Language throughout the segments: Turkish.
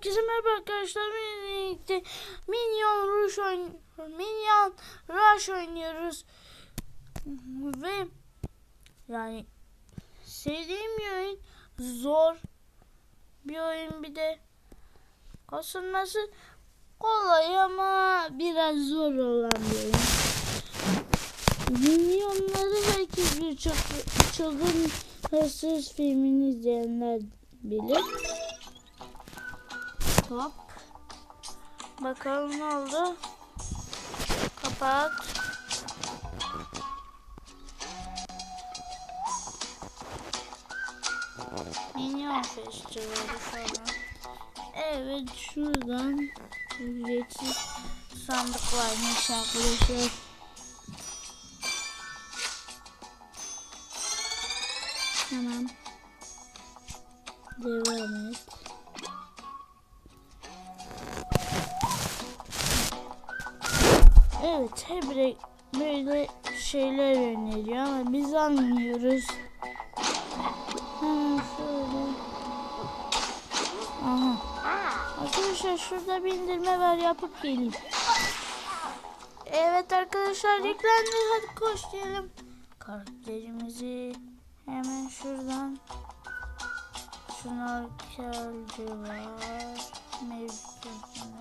Herkese merhaba arkadaşlar. Birlikte Minyon Rush oyn Minyon Rush oynuyoruz. Ve yani sevdiğim bir oyun zor bir oyun bir de kasılması kolay ama biraz zor olan bir oyun. Minyonları belki birçok çılgın hırsız filmini izleyenler bilir. Hop. Bakalım ne oldu. Kapat. Minyon Festivali falan. Evet şuradan ücretsiz sandık varmış arkadaşlar. Şeyler öneriyor ama biz anlıyoruz. Aha. Arkadaşlar şurada bir indirme var yapıp geleyim. Evet arkadaşlar yüklendi hadi koş diyelim. Karakterimizi hemen şuradan şnorkelci var. Mevsimler.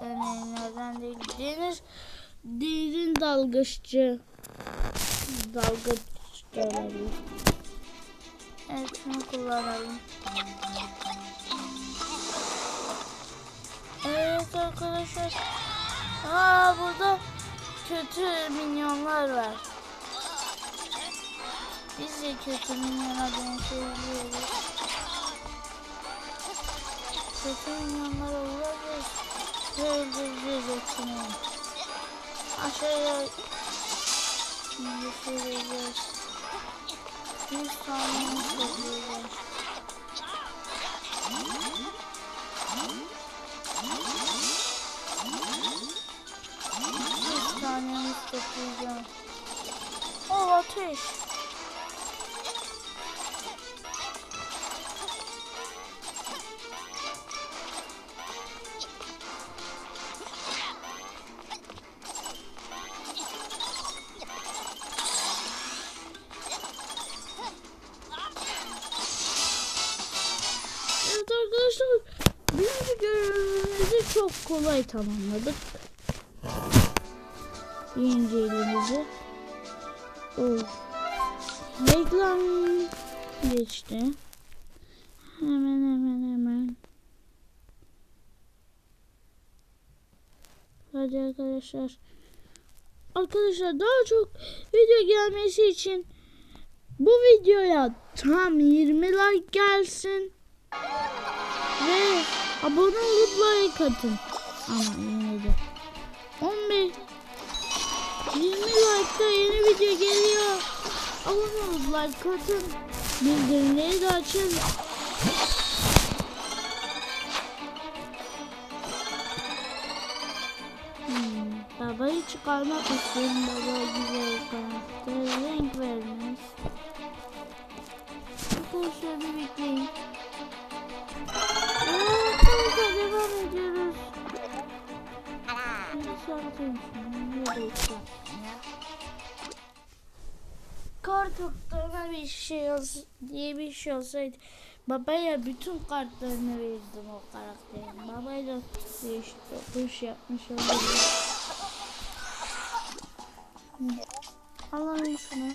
Yok, önemlilerden değil. Deniz derin dalgıççı. Dalgıççı olabilir. Evet şunu kullanalım. Evet arkadaşlar. Aa burada kötü minyonlar var. Biz de kötü minyona dönüşebiliyoruz. Kötü minyonlar olabilir. Ve öldüreceğiz hepsini. Aşağıya düşüreceğiz. Bir saniye toplayacağız. Bir saniyemiz toplayacağım. O ateş. Çok kolay tamamladık. Birinci elimizi. Oh. Reklam geçti. Hemen hemen hemen. Hadi arkadaşlar. Arkadaşlar daha çok video gelmesi için bu videoya tam 20 like gelsin. Ve abone olup like atın. Ama yine de. 15 20 like'da yeni video geliyor. Abone olup like atın. Bildirimleri de açın. Hmm, babayı çıkarmak istiyorum. Baba güzel karakter. Renk vermiş. Arkadaşlar bir bekleyin. Devam ediyoruz. Kartoklarına bir şey olsa, diye bir şey olsaydı babaya bütün kartlarını verirdim o karakterin. Babayla değişik dokuş yapmış. Hı. Alalım şunu.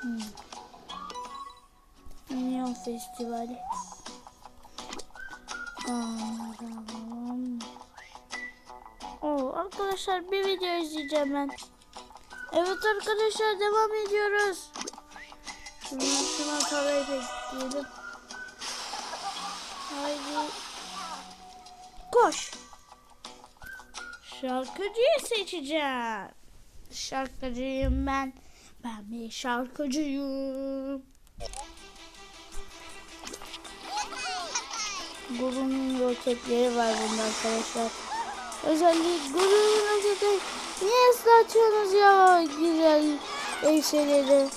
Hmm. Minyon Festivali. Tamam. Oo, arkadaşlar bir video izleyeceğim ben. Evet arkadaşlar devam ediyoruz. Şunu şuna tavayı bekleyelim. Haydi. Koş. Şarkıcıyı seçeceğim. Şarkıcıyım ben. Ben bir şarkıcıyım. Gurunun roketleri var bunda arkadaşlar. Özellikle gurunun roketleri. Niye ıslatıyorsunuz ya güzel elbiseleri?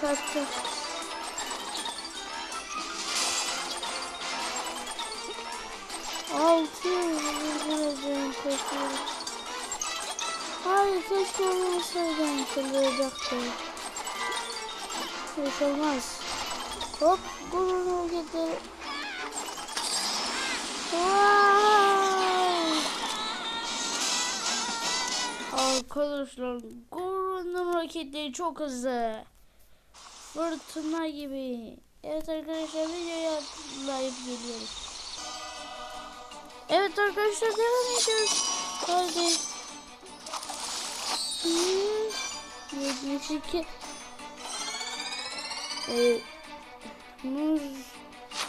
Uçakta? Altı yüz koşuyor. Hayır keşke olmasaydım fırlayacaktı. Hiç olmaz. Hop burnu. Vay! Arkadaşlar Goron'un roketleri çok hızlı. Fırtına gibi. Evet arkadaşlar videoya like geliyoruz. Evet arkadaşlar devam ediyoruz. Hadi. 72 ee, muz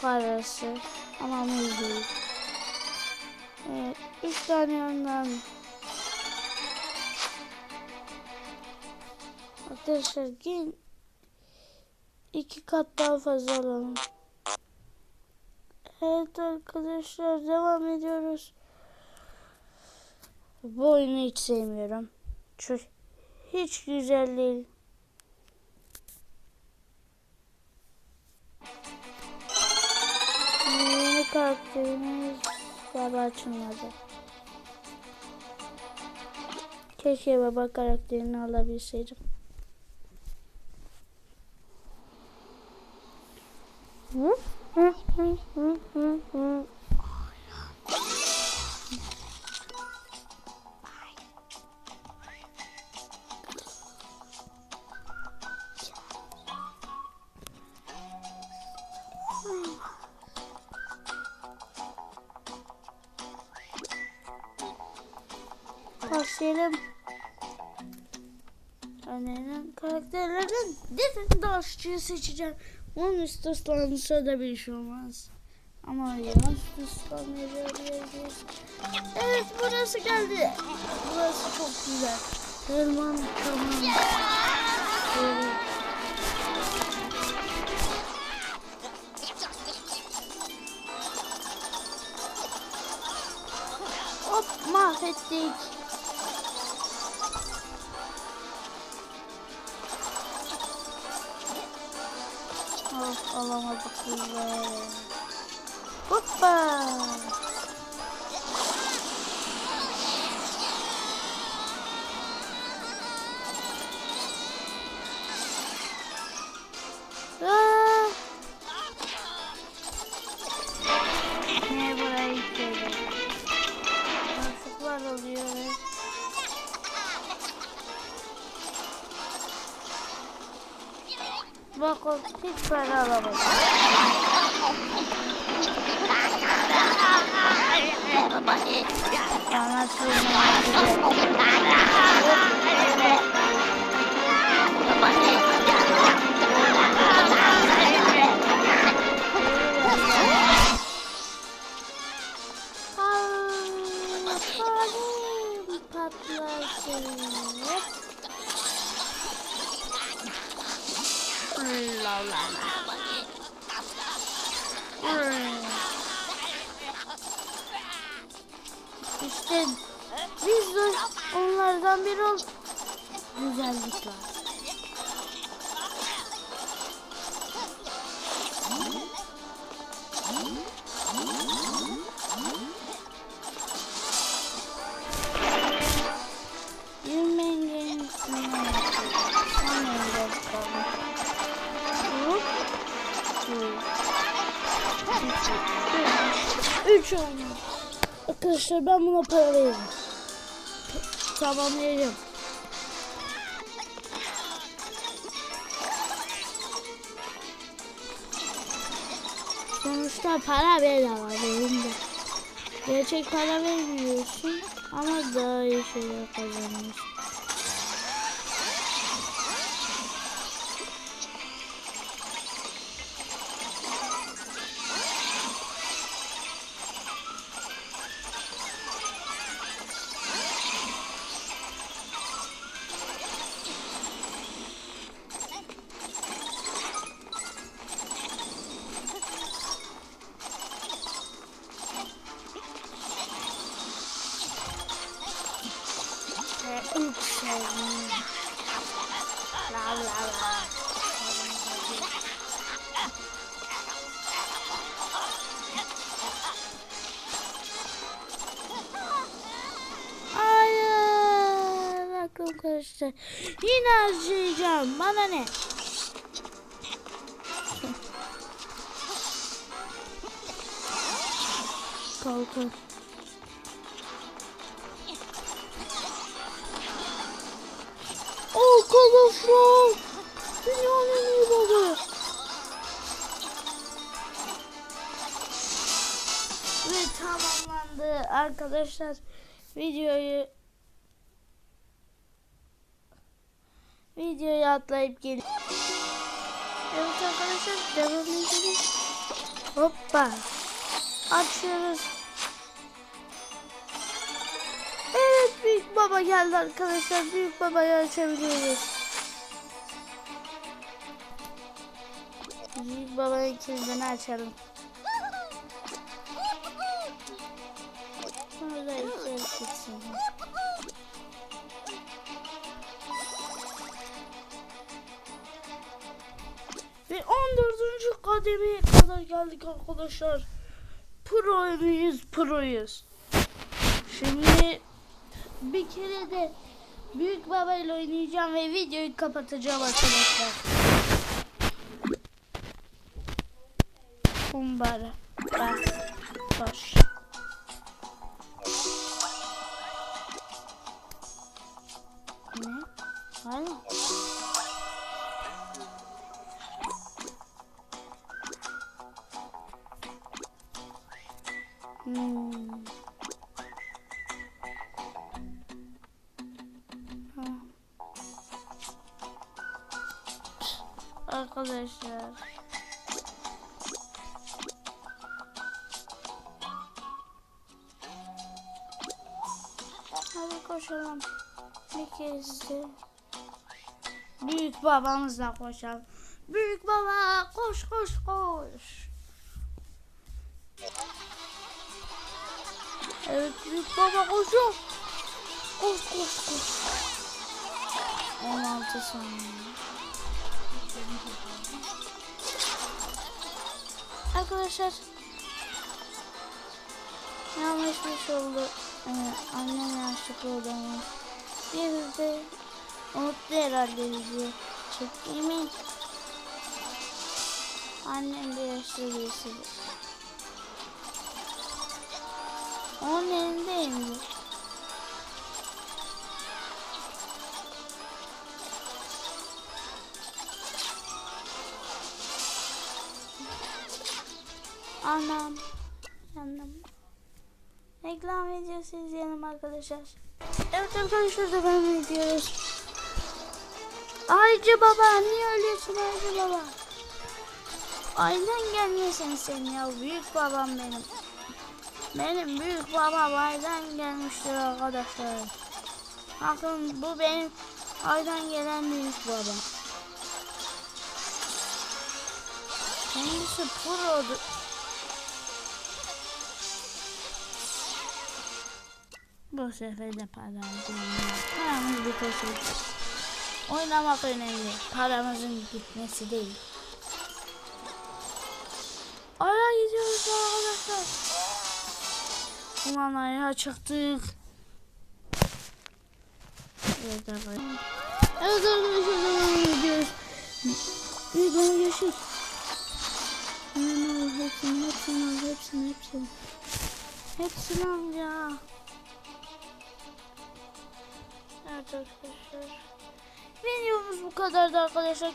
parası ama muz değil. Evet, üç tane yandan Arkadaşlar gelin iki kat daha fazla alalım. Evet arkadaşlar devam ediyoruz. Bu oyunu hiç sevmiyorum. Çok hiç güzel değil. Yeni karakterimiz baba açılmadı. Keşke baba karakterini alabilseydim. Başlayalım. Önerilen karakterlerden Defin Daşçı'yı seçeceğim. Onun üst ıslanırsa da bir şey olmaz. Ama yanlış ıslanmayacağız. Evet burası geldi. Burası çok güzel. Tırman tamam. Evet. Hop mahvettik. Alamadık bile. Hoppa. O hiç para alamadı. Bana Arkadaşlar ben buna para veririm. Tamamlayacağım. Sonuçta para bedava benim de. Gerçek para vermiyorsun ama daha iyi şeyler kazanıyorsun. Arkadaşlar. Yine harcayacağım. Bana ne? Kalkın. Arkadaşlar. Dünyanın en iyi balığı. Ve tamamlandı arkadaşlar. Videoyu videoyu atlayıp gelin. Evet arkadaşlar devam edelim. Hoppa. Açıyoruz. Evet büyük baba geldi arkadaşlar. Büyük babayı açabiliyoruz. Büyük babanın kilidini açalım. Sonra da içeri 14. kademeye kadar geldik arkadaşlar. Pro muyuz? Pro'yuz. Şimdi bir kere de büyük babayla oynayacağım ve videoyu kapatacağım arkadaşlar. Kumbara. Bak. Koş. Arkadaşlar. Hadi koşalım. Bir kez de. Büyük babamızla koşalım. Büyük baba koş koş koş. Evet büyük baba koşuyor. Koş koş koş. 16 saniye. Arkadaşlar yanlış bir şey oldu. Ee, annem yanlışlıkla oldu ama. Bir de unuttu herhalde video çektiğimi. Annem de yaşlı birisidir. Onun elindeyim. Anam. Yandım. Reklam videosu izleyelim arkadaşlar. Evet arkadaşlar devam ediyoruz. Aycı baba niye ölüyorsun Aycı baba? Aydan gelmesin sen ya büyük babam benim. Benim büyük babam aydan gelmiştir arkadaşlar. Bakın bu benim aydan gelen büyük babam. Kendisi produ. Bu sefer de para alacağım. Paramız bitecek. Oynamak önemli. Paramızın gitmesi değil. Aya gidiyoruz arkadaşlar. Ulan ayağa çıktık. Evet arkadaşlar. Evet arkadaşlar. Bir bana görüşürüz. Hemen al hepsini hepsini al hepsini hepsini. Hepsini al ya. Evet arkadaşlar. Videomuz bu kadardı arkadaşlar.